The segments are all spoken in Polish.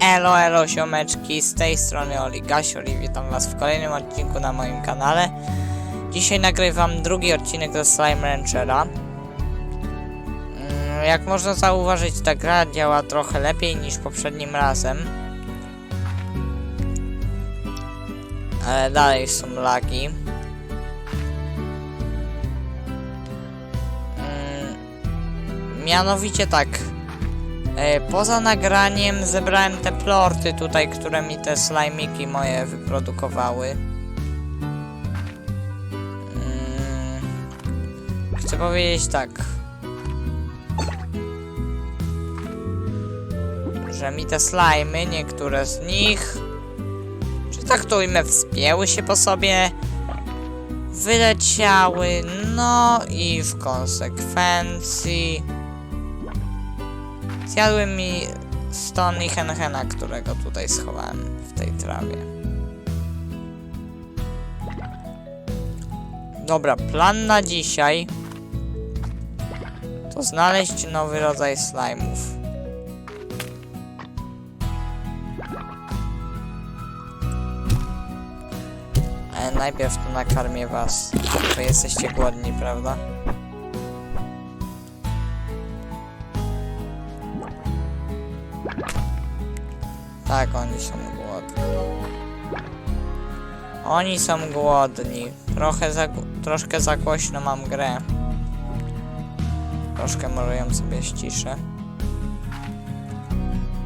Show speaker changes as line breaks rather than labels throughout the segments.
Elo, elo, siomeczki, z tej strony Oli Gasior i witam was w kolejnym odcinku na moim kanale. Dzisiaj nagrywam drugi odcinek ze Slime Ranchera. Mm, Jak można zauważyć, ta gra działa trochę lepiej niż poprzednim razem. Ale dalej są lagi. Mm, Mianowicie tak. E, Poza nagraniem zebrałem te plorty tutaj, które mi te slajmiki moje wyprodukowały. Mm, Chcę powiedzieć tak. Że mi te slajmy, niektóre z nich, że tak to ujmę, wspięły się po sobie, wyleciały, no i w konsekwencji Zjadły mi Stone i Henhena, którego tutaj schowałem w tej trawie. Dobra, plan na dzisiaj to znaleźć nowy rodzaj slime'ów. Ale najpierw to nakarmię was, bo jesteście głodni, prawda? Tak, oni są głodni. Oni są głodni. Trochę za, troszkę za głośno mam grę. Troszkę może ją sobie ściszę.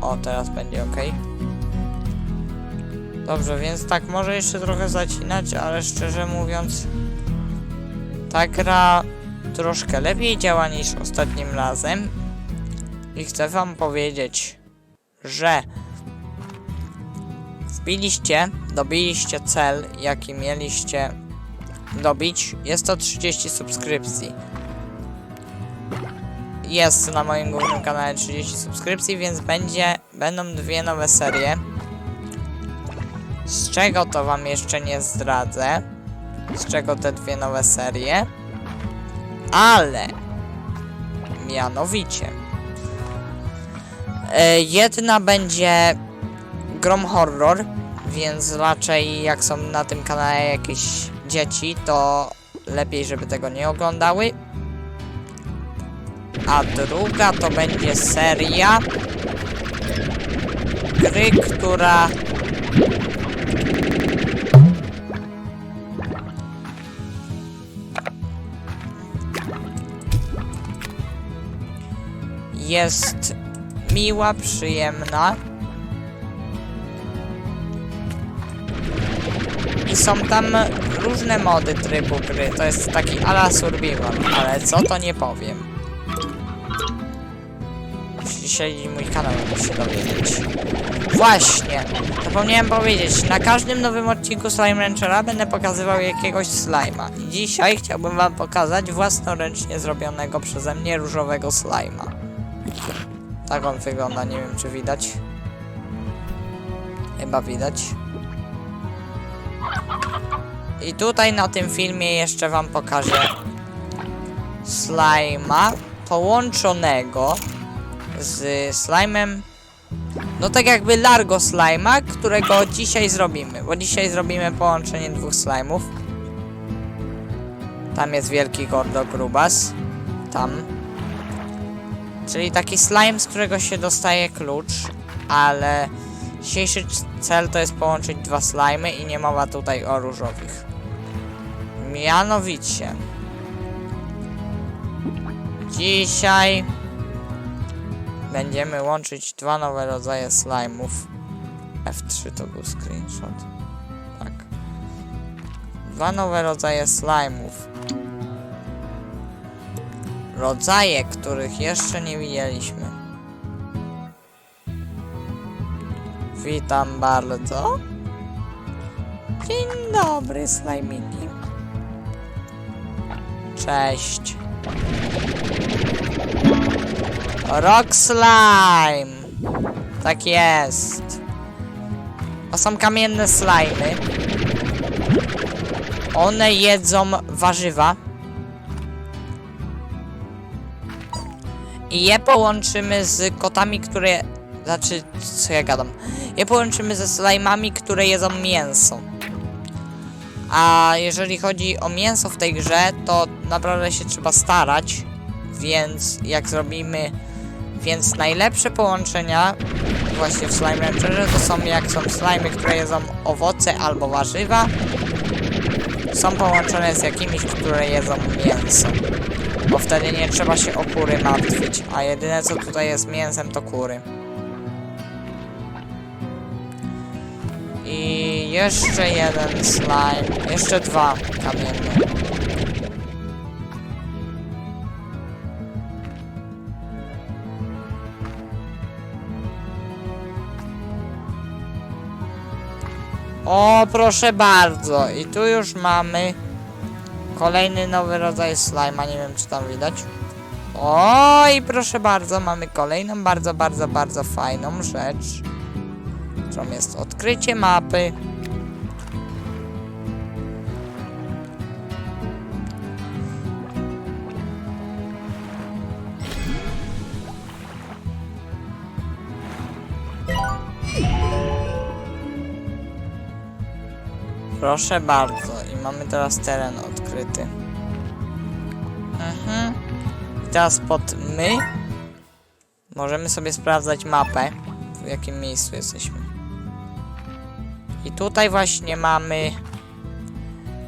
O, teraz będzie ok. Dobrze, więc tak, może jeszcze trochę zacinać, ale szczerze mówiąc, ta gra troszkę lepiej działa niż ostatnim razem. I chcę wam powiedzieć, że Wbiliście, dobiliście cel, jaki mieliście dobić. Jest to 30 subskrypcji. Jest na moim głównym kanale 30 subskrypcji, więc będzie, będą dwie nowe serie. Z czego to wam jeszcze nie zdradzę. Z czego te dwie nowe serie. Ale mianowicie e, jedna będzie Grom Horror, więc raczej jak są na tym kanale jakieś dzieci, to lepiej, żeby tego nie oglądały. A druga to będzie seria gry, która jest miła, przyjemna. Są tam różne mody trybu gry. To jest taki ala survival, ale co to nie powiem. Jeśli śledzi mój kanał, muszę się dowiedzieć. Właśnie! Zapomniałem powiedzieć, na każdym nowym odcinku Slime Ranchera będę pokazywał jakiegoś slima. I dzisiaj chciałbym wam pokazać własnoręcznie zrobionego przeze mnie różowego slima. Tak on wygląda, nie wiem czy widać. Chyba widać. I tutaj na tym filmie jeszcze wam pokażę slajma połączonego z slime'em no tak jakby Largo Slima, którego dzisiaj zrobimy, bo dzisiaj zrobimy połączenie dwóch slime'ów. Tam jest wielki Gordo Grubas. Tam. Czyli taki slime, z którego się dostaje klucz, ale dzisiejszy cel to jest połączyć dwa slimy i nie mowa tutaj o różowych. Mianowicie dzisiaj będziemy łączyć dwa nowe rodzaje slime'ów. F3 to był screenshot. Tak. Dwa nowe rodzaje slime'ów. Rodzaje, których jeszcze nie widzieliśmy. Witam bardzo. Dzień dobry, slajmiki. Cześć. Rock Slime! Tak jest. To są kamienne slimy. One jedzą warzywa. I je połączymy z kotami, które Znaczy, co ja gadam? Je połączymy ze slajmami, które jedzą mięso. A jeżeli chodzi o mięso w tej grze, to naprawdę się trzeba starać. Więc jak zrobimy... Więc najlepsze połączenia właśnie w Slime Rancherze to są jak są slimy, które jedzą owoce albo warzywa. Są połączone z jakimiś, które jedzą mięso. Bo wtedy nie trzeba się o kury martwić. A jedyne co tutaj jest mięsem to kury. I jeszcze jeden slime. Jeszcze dwa kamienne. O, proszę bardzo. I tu już mamy kolejny nowy rodzaj slima. Nie wiem, czy tam widać. O, i proszę bardzo, mamy kolejną bardzo, bardzo, bardzo fajną rzecz. Którą jest odkrycie mapy. Proszę bardzo. I mamy teraz teren odkryty. Mhm. I teraz pod my możemy sobie sprawdzać mapę, w jakim miejscu jesteśmy. I tutaj właśnie mamy,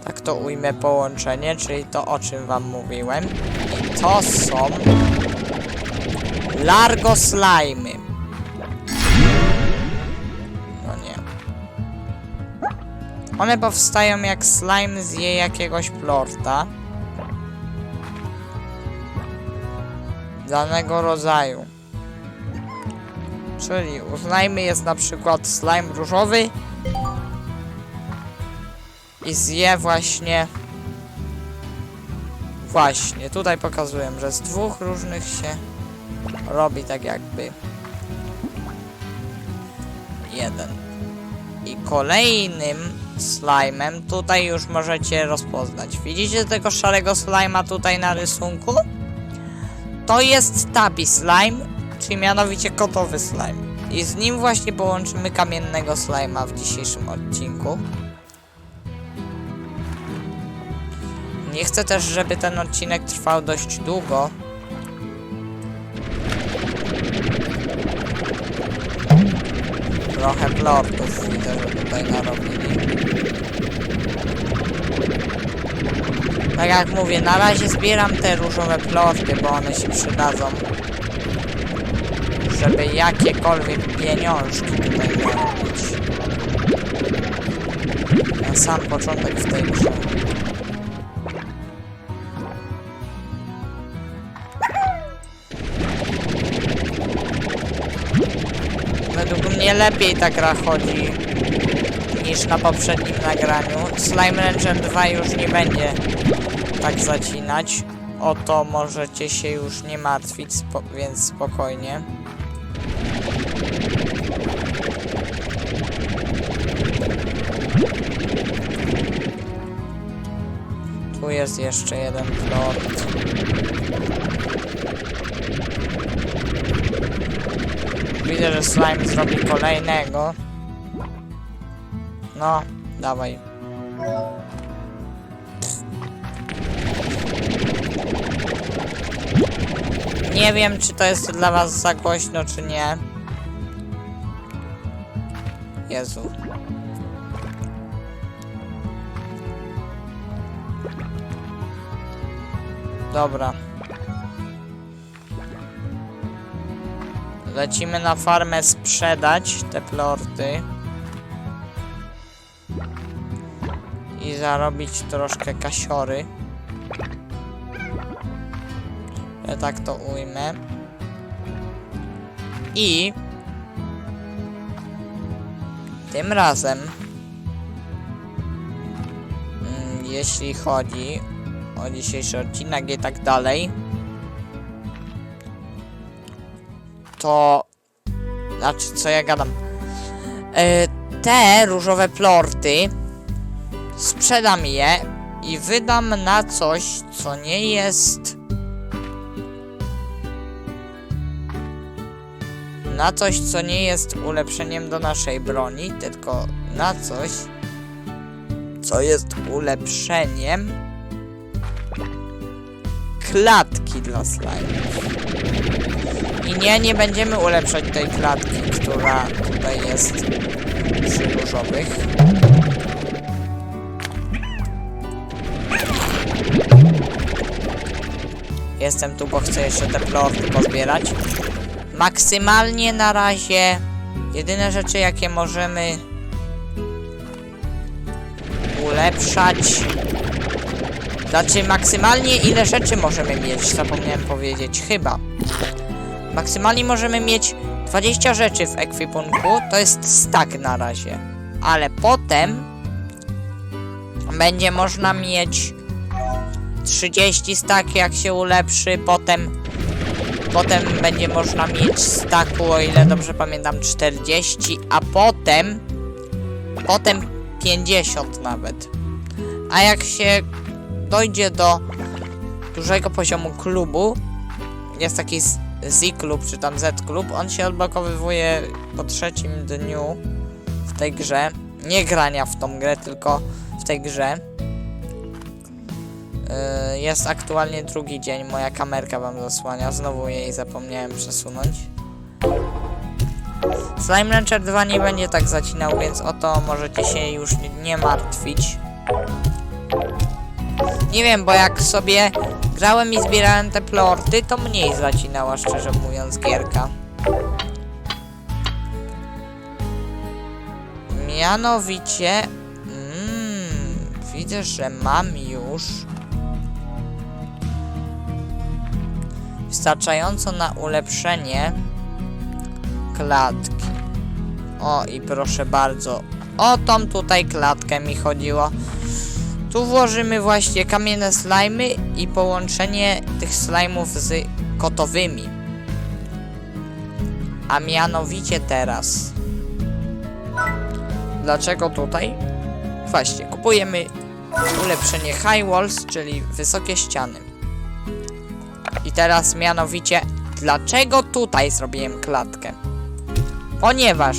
tak to ujmę, połączenie, czyli to o czym wam mówiłem. I to są Largo Slimy. One powstają jak slime zje jakiegoś plorta. Danego rodzaju. Czyli u slimy jest na przykład slime różowy. I zje właśnie... Właśnie, tutaj pokazuję, że z dwóch różnych się robi tak jakby... Jeden. I kolejnym slime'em tutaj już możecie rozpoznać. Widzicie tego szarego slime'a tutaj na rysunku? To jest tabi slime, czyli mianowicie kotowy slime. I z nim właśnie połączymy kamiennego slime'a w dzisiejszym odcinku. Nie chcę też, żeby ten odcinek trwał dość długo. Trochę plortów widzę, że tutaj narobili. Tak jak mówię, na razie zbieram te różowe plorty, bo one się przydadzą. Żeby jakiekolwiek pieniążki tutaj zarobić. Na sam początek w tej grze. Mnie lepiej ta gra chodzi niż na poprzednim nagraniu. Slime Rancher 2 już nie będzie tak zacinać. O to możecie się już nie martwić, spo więc spokojnie. Tu jest jeszcze jeden plot. Widzę, że slime zrobi kolejnego. No, dawaj. Nie wiem, czy to jest dla was za głośno, czy nie. Jezu. Dobra. Lecimy na farmę sprzedać te plorty. I zarobić troszkę kasiory. Ja tak to ujmę. I tym razem, mm, jeśli chodzi o dzisiejszy odcinek i tak dalej, to znaczy co ja gadam. E, te różowe plorty sprzedam je i wydam na coś, co nie jest na coś, co nie jest ulepszeniem do naszej broni, tylko na coś, co jest ulepszeniem klatki dla slime'ów. I nie, nie będziemy ulepszać tej klatki, która tutaj jest przy różowych. Jestem tu, bo chcę jeszcze te plorty pozbierać. Maksymalnie na razie jedyne rzeczy, jakie możemy ulepszać. Znaczy, maksymalnie ile rzeczy możemy mieć, zapomniałem powiedzieć, chyba. Maksymalnie możemy mieć 20 rzeczy w ekwipunku, to jest stack na razie. Ale potem będzie można mieć 30 stack jak się ulepszy, potem potem będzie można mieć stacku, o ile dobrze pamiętam, 40, a potem potem 50 nawet. A jak się dojdzie do dużego poziomu klubu, jest taki z- Z-klub czy tam Z-klub, on się odblokowywuje po trzecim dniu w tej grze. Nie grania w tą grę, tylko w tej grze. Yy, Jest aktualnie drugi dzień, moja kamerka wam zasłania, znowu jej zapomniałem przesunąć. Slime Rancher 2 nie będzie tak zacinał, więc o to możecie się już nie martwić. Nie wiem, bo jak sobie grałem i zbierałem te plorty, to mniej zacinała, szczerze mówiąc, gierka. Mianowicie... Mm, widzę, że mam już... Wystarczająco na ulepszenie klatki. O i proszę bardzo. O tą tutaj klatkę mi chodziło. Tu włożymy właśnie kamienne slajmy i połączenie tych slajmów z kotowymi. A mianowicie teraz. Dlaczego tutaj? Właśnie, kupujemy ulepszenie High Walls, czyli wysokie ściany. I teraz mianowicie, dlaczego tutaj zrobiłem klatkę? Ponieważ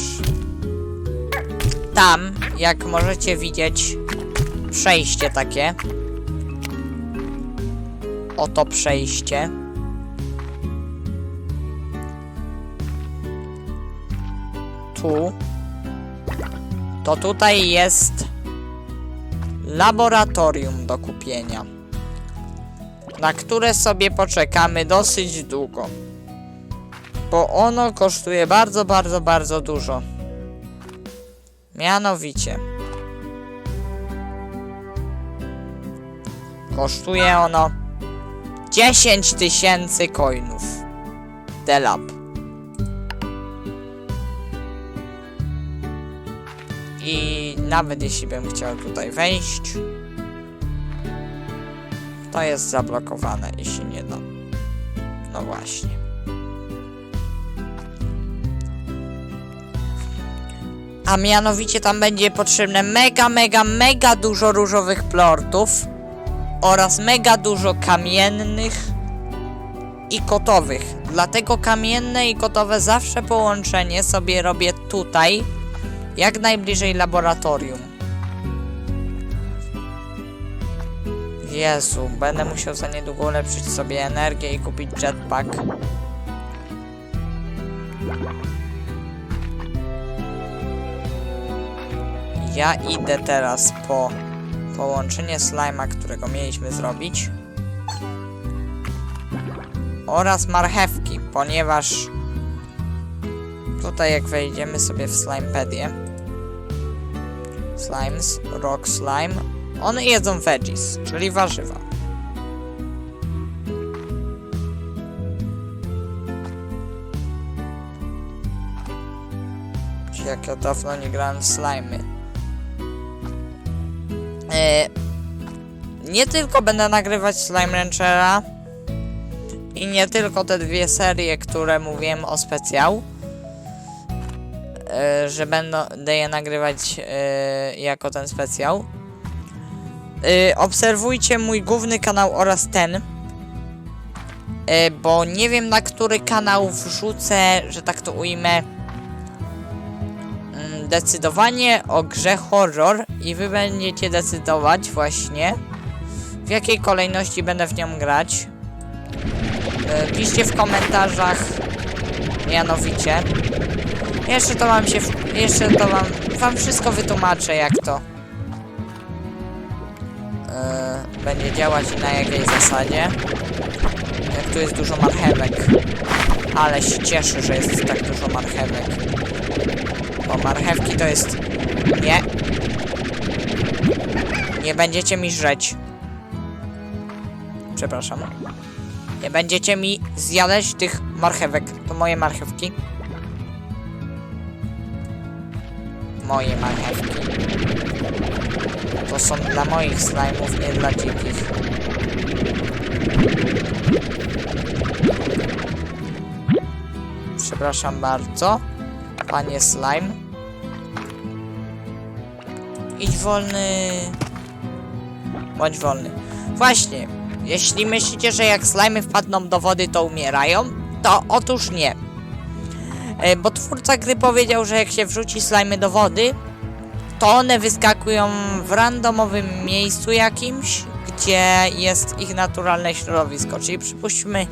tam, jak możecie widzieć, przejście takie. Oto przejście. Tu. To tutaj jest laboratorium do kupienia, na które sobie poczekamy dosyć długo, bo ono kosztuje bardzo, bardzo, bardzo dużo. Mianowicie. Kosztuje ono 10 tysięcy coinów. Delap. I nawet jeśli bym chciał tutaj wejść, to jest zablokowane i się nie da. No właśnie. A mianowicie tam będzie potrzebne mega, mega, mega dużo różowych plortów oraz mega dużo kamiennych i kotowych. Dlatego kamienne i kotowe zawsze połączenie sobie robię tutaj, jak najbliżej laboratorium. Jezu, będę musiał za niedługo ulepszyć sobie energię i kupić jetpack. Ja idę teraz po połączenie slima, którego mieliśmy zrobić oraz marchewki, ponieważ tutaj jak wejdziemy sobie w slimepedię slimes, rock slime one jedzą veggies, czyli warzywa. Jak ja dawno nie grałem w slimy nie tylko będę nagrywać Slime Ranchera i nie tylko te dwie serie, które mówiłem o specjał, e, że będę je nagrywać e, jako ten specjał. E, obserwujcie mój główny kanał oraz ten. e, bo nie wiem na który kanał wrzucę, że tak to ujmę, decydowanie o grze horror i wy będziecie decydować właśnie w jakiej kolejności będę w nią grać. E, Piszcie w komentarzach mianowicie. Jeszcze to wam się, jeszcze to wam, wam wszystko wytłumaczę jak to e, będzie działać i na jakiej zasadzie. Jak tu jest dużo marchewek. Ale się cieszę, że jest tak dużo marchewek. Bo marchewki to jest... Nie. Nie będziecie mi żreć. Przepraszam. Nie będziecie mi zjadać tych marchewek. To moje marchewki. Moje marchewki. To są dla moich slajmów, nie dla dzikich. Przepraszam bardzo, panie slime. Idź wolny. Bądź wolny. Właśnie, jeśli myślicie, że jak slimy wpadną do wody, to umierają, to otóż nie. E, Bo twórca gry powiedział, że jak się wrzuci slimy do wody, to one wyskakują w randomowym miejscu jakimś, gdzie jest ich naturalne środowisko. Czyli przypuśćmy,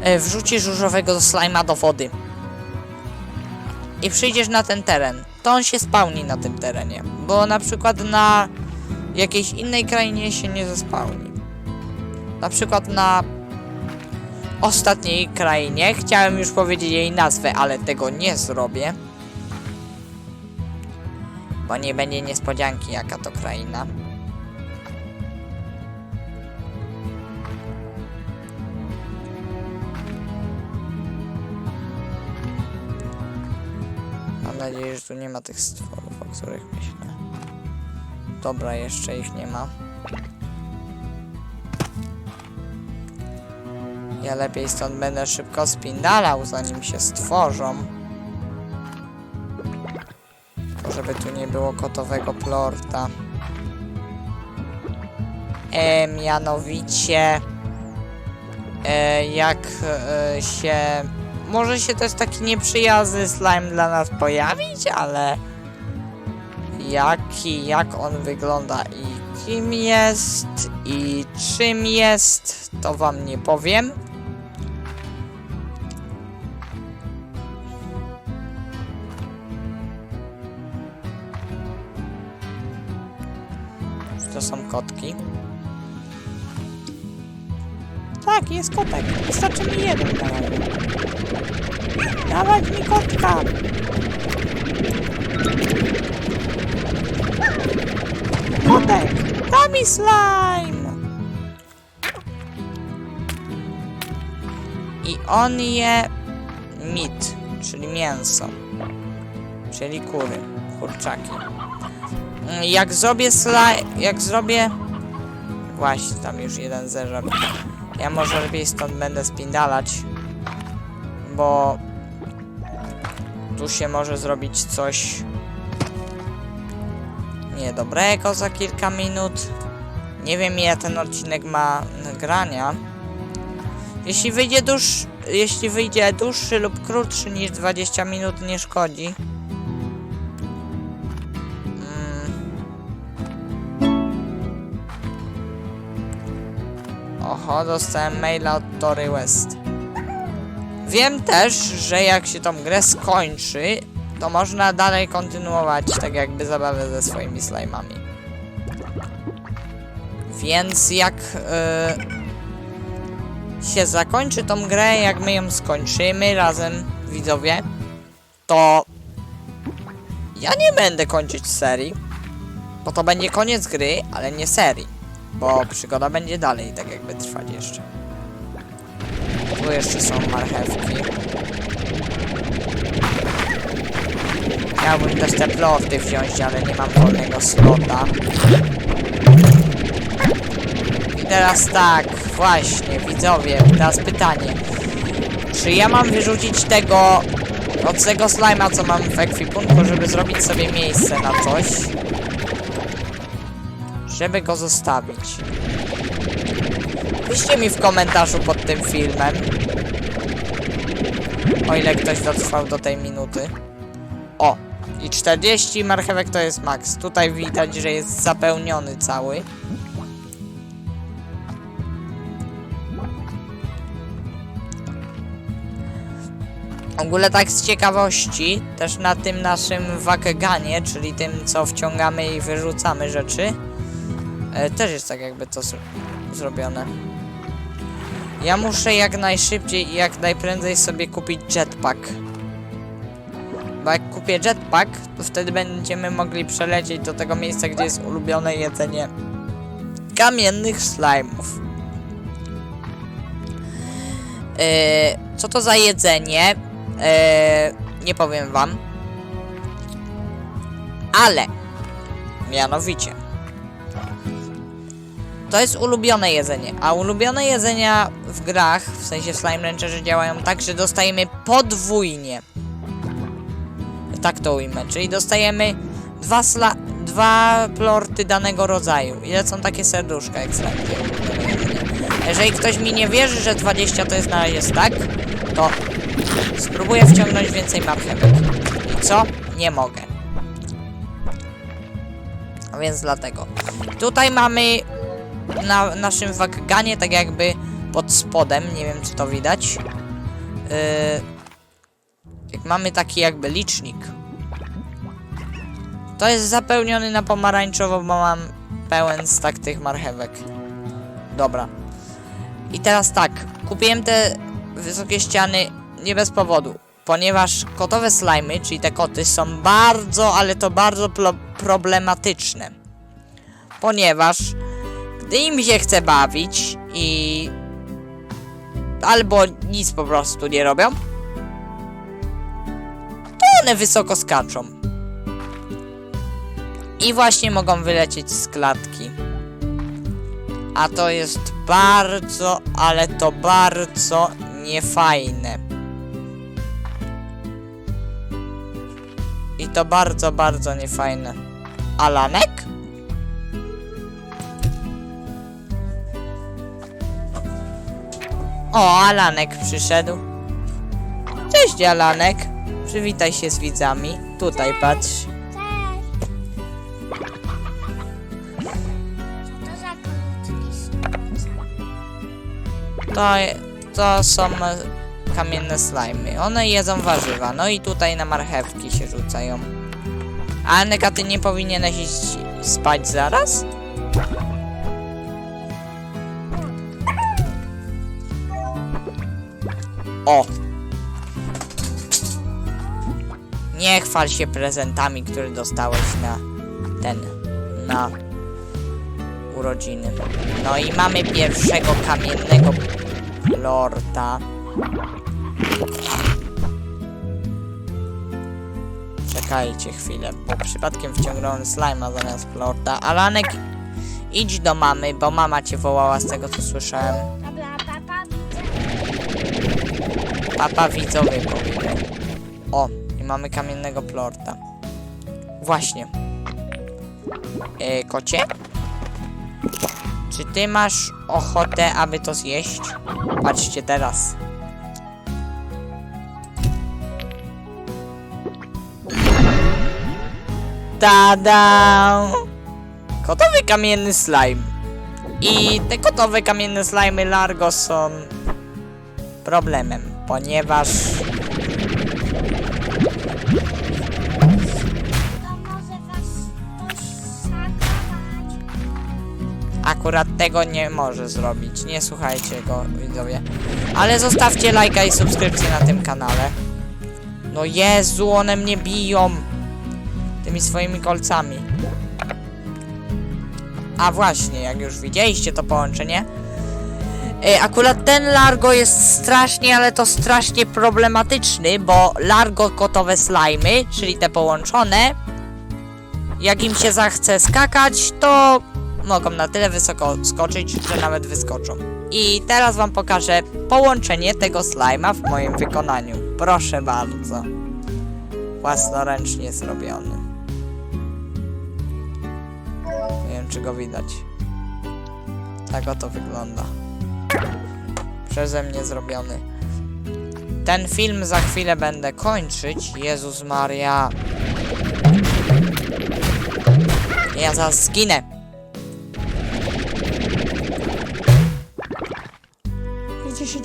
e, wrzucisz różowego slima do wody i przyjdziesz na ten teren, to on się spełni na tym terenie, bo na przykład na jakiejś innej krainie się nie zespałni. Na przykład na ostatniej krainie, chciałem już powiedzieć jej nazwę, ale tego nie zrobię. Bo nie będzie niespodzianki, jaka to kraina. Nadzieję, że tu nie ma tych stworów, o których myślę. Dobra, jeszcze ich nie ma. Ja lepiej stąd będę szybko spindalał, zanim się stworzą. Żeby tu nie było kotowego plorta. E, mianowicie... E, jak e, się... Może się też taki nieprzyjazny slime dla nas pojawić, ale... Jaki, jak on wygląda i kim jest i czym jest, to wam nie powiem. To są kotki. Tak, jest kotek. Wystarczy mi jeden na razie. Dawać mi kotka! Kotek! Mi slime! I on je meat, czyli mięso. Czyli kury, kurczaki. Jak zrobię slime, jak zrobię... Właśnie, tam już jeden zeżar. Ja może lepiej stąd będę spindalać, bo tu się może zrobić coś niedobrego za kilka minut. Nie wiem ile ten odcinek ma nagrania. Jeśli wyjdzie jeśli wyjdzie dłuższy lub krótszy niż 20 minut nie szkodzi. Oho, dostałem maila od Tory West. Wiem też, że jak się tą grę skończy, to można dalej kontynuować tak jakby zabawę ze swoimi slajmami. Więc jak yy, się zakończy tą grę, jak my ją skończymy razem, widzowie, to ja nie będę kończyć serii, bo to będzie koniec gry, ale nie serii, bo przygoda będzie dalej tak jakby trwać jeszcze. Tu jeszcze są marchewki. Chciałbym też te plorty wziąć, ale nie mam wolnego slota. I teraz tak, właśnie, widzowie, teraz pytanie. Czy ja mam wyrzucić tego od tego slima, co mam w ekwipunku, żeby zrobić sobie miejsce na coś? Żeby go zostawić. Piszcie mi w komentarzu pod tym filmem. O ile ktoś dotrwał do tej minuty. O! I 40 marchewek to jest maks. Tutaj widać, że jest zapełniony cały. W ogóle tak z ciekawości, też na tym naszym wakeganie, czyli tym co wciągamy i wyrzucamy rzeczy, też jest tak jakby to zro zrobione. Ja muszę jak najszybciej i jak najprędzej sobie kupić jetpack. Bo jak kupię jetpack, to wtedy będziemy mogli przelecieć do tego miejsca, gdzie jest ulubione jedzenie kamiennych slime'ów. Yy, co to za jedzenie? Yy, nie powiem wam. Ale, mianowicie, to jest ulubione jedzenie, a ulubione jedzenia w grach, w sensie w Slime Rancherze działają tak, że dostajemy podwójnie. Tak to ujmę, czyli dostajemy dwa, sla dwa plorty danego rodzaju. I lecą takie serduszka jak slime. Jeżeli ktoś mi nie wierzy, że 20 to jest na razie tak, to spróbuję wciągnąć więcej marchewek. I co? Nie mogę. A więc dlatego. Tutaj mamy na naszym wakganie tak jakby pod spodem, nie wiem czy to widać. Yy, mamy taki jakby licznik. To jest zapełniony na pomarańczowo, bo mam pełen stak tych marchewek. Dobra. I teraz tak, kupiłem te wysokie ściany nie bez powodu, ponieważ kotowe slimy, czyli te koty, są bardzo, ale to bardzo pro problematyczne. Ponieważ im się chce bawić i albo nic po prostu nie robią, to one wysoko skaczą. I właśnie mogą wylecieć z klatki. A to jest bardzo, ale to bardzo niefajne. I to bardzo, bardzo niefajne. Alanek? O, Alanek przyszedł. Cześć, Alanek. Przywitaj się z widzami. Tutaj patrz.
To.
To, są kamienne slimy. One jedzą warzywa. No i tutaj na marchewki się rzucają. A Aneka, ty nie powinieneś iść spać zaraz? O! Nie chwal się prezentami, które dostałeś na ten, na urodziny. No i mamy pierwszego kamiennego lorda. Czekajcie chwilę, bo przypadkiem wciągnąłem slime'a zamiast lorda. Alanek, idź do mamy, bo mama cię wołała z tego co słyszałem.
Papa
widzowie powiedział. O, i mamy kamiennego plorta. Właśnie. E, kocie? Czy ty masz ochotę, aby to zjeść? Patrzcie teraz. Tada! Kotowy kamienny slime. I te kotowe kamienne slimy Largo są problemem, ponieważ akurat tego nie może zrobić. Nie słuchajcie go, widzowie. Ale zostawcie lajka i subskrypcję na tym kanale. No Jezu, one mnie biją. Tymi swoimi kolcami. A właśnie, jak już widzieliście to połączenie. E, Akurat ten Largo jest strasznie, ale to strasznie problematyczny, bo Largo kotowe slimy, czyli te połączone, jak im się zachce skakać, to mogą na tyle wysoko skoczyć, że nawet wyskoczą. I teraz wam pokażę połączenie tego slima w moim wykonaniu. Proszę bardzo. Własnoręcznie zrobiony. Nie wiem, czy go widać. Tak oto wygląda. Przeze mnie zrobiony. Ten film za chwilę będę kończyć. Jezus Maria. Ja zaraz zginę. Idzie się.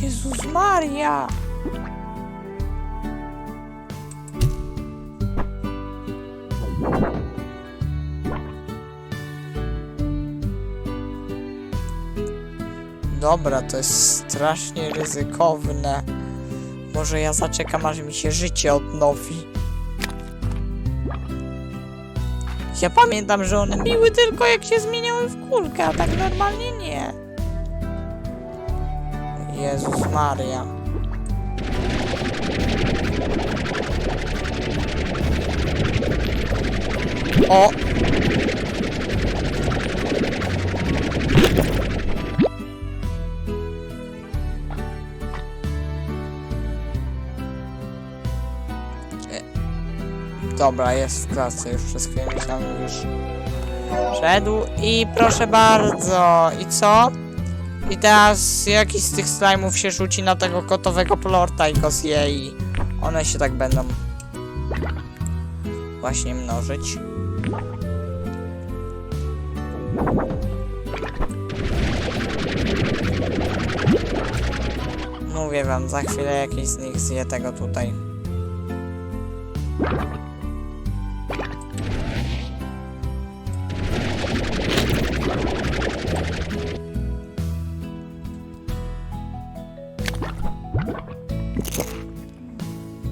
Jezus Maria. Dobra, to jest strasznie ryzykowne. Może ja zaczekam, aż mi się życie odnowi. Ja pamiętam, że one biły tylko jak się zmieniały w kulkę, a tak normalnie nie. Jezus Maria. O! Dobra, jest w klatce, już przez chwilę myślałem, już szedł i proszę bardzo, i co? I teraz jakiś z tych slajmów się rzuci na tego kotowego plorta i go zje i one się tak będą właśnie mnożyć. Mówię wam, za chwilę jakiś z nich zje tego tutaj.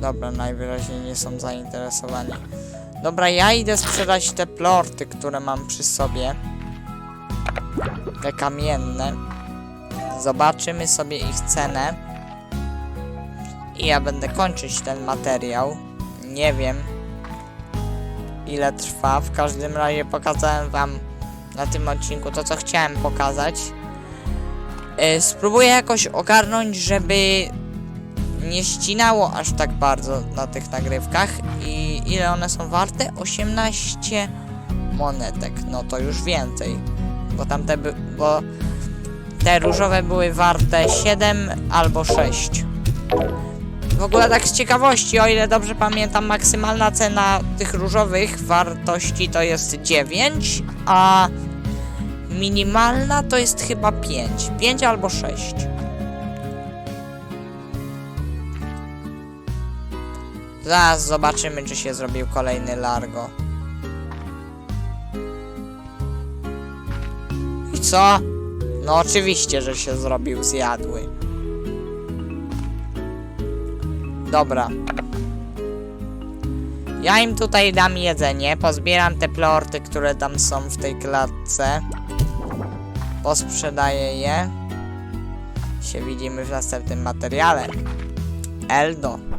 Dobra, najwyraźniej nie są zainteresowani. Dobra, ja idę sprzedać te plorty, które mam przy sobie. Te kamienne. Zobaczymy sobie ich cenę. I ja będę kończyć ten materiał. Nie wiem ile trwa. W każdym razie pokazałem wam na tym odcinku to, co chciałem pokazać. Yy, spróbuję jakoś ogarnąć, żeby nie ścinało aż tak bardzo na tych nagrywkach i ile one są warte? 18 monetek, no to już więcej, bo tamte by, bo te różowe były warte 7 albo 6. W ogóle tak z ciekawości, o ile dobrze pamiętam, maksymalna cena tych różowych wartości to jest 9, a minimalna to jest chyba 5. 5 albo 6. Zaraz zobaczymy, czy się zrobił kolejny Largo. I co? No oczywiście, że się zrobił zjadły. Dobra. Ja im tutaj dam jedzenie, pozbieram te plorty, które tam są w tej klatce. Posprzedaję je. Się widzimy w następnym materiale. Eldo.